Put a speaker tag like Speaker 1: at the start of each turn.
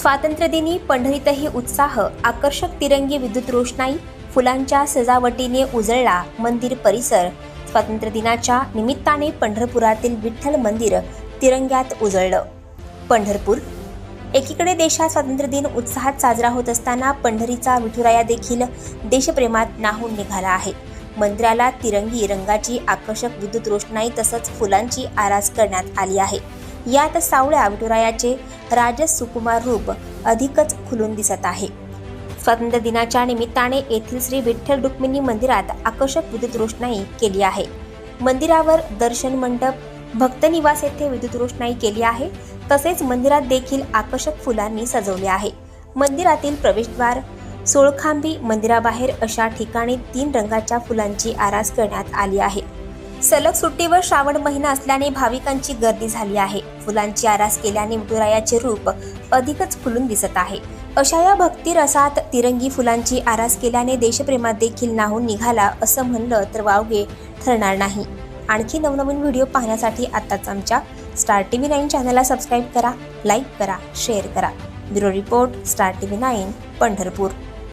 Speaker 1: स्वातंत्र्यदिनी पंढरीतही उत्साह आकर्षक तिरंगी विद्युत रोषणाई फुलांच्या सजावटीने उजळला मंदिर परिसर. स्वातंत्र्यदिनाच्या निमित्ताने पंढरपुरातील विठ्ठल मंदिर तिरंग्यात उजळलं. पंढरपूर एकीकडे देशात स्वातंत्र्यदिन उत्साहात साजरा होत असताना पंढरीचा विठुराया देखील देशप्रेमात नाहून निघाला आहे. मंदिराला तिरंगी रंगाची आकर्षक विद्युत रोषणाई तसंच फुलांची आरास करण्यात आली आहे. यात सावळ्या विठुरायाचे राजस सुकुमार रूप अधिकच खुलून दिसत आहे. स्वातंत्र्य दिनाच्या निमित्ताने येथील श्री विठ्ठल रुक्मिणी मंदिरात आकर्षक विद्युत रोषणाई केली आहे. मंदिरावर दर्शन मंडप भक्तनिवास येथे विद्युत रोषणाई केली आहे. तसेच मंदिरात देखील आकर्षक फुलांनी सजवले आहे. मंदिरातील प्रवेशद्वार सोळखांबी मंदिराबाहेर अशा ठिकाणी तीन रंगाच्या फुलांची आरास करण्यात आली आहे. सलग सुट्टीवर श्रावण महिना असल्याने भाविकांची गर्दी झाली आहे. फुलांची आरास केल्याने विठुरायाचे रूप अधिकच फुलून दिसत आहे. अशा या भक्ती रसात तिरंगी फुलांची आरास केल्याने देशप्रेमात देखील नाहून निघाला असं म्हणलं तर वावगे ठरणार नाही. आणखी नवनवीन व्हिडिओ पाहण्यासाठी आत्ताच आमच्या स्टार टी व्ही नाईन चॅनलला सबस्क्राईब करा लाईक करा शेअर करा. Bureau report star T V nine Pandharpur.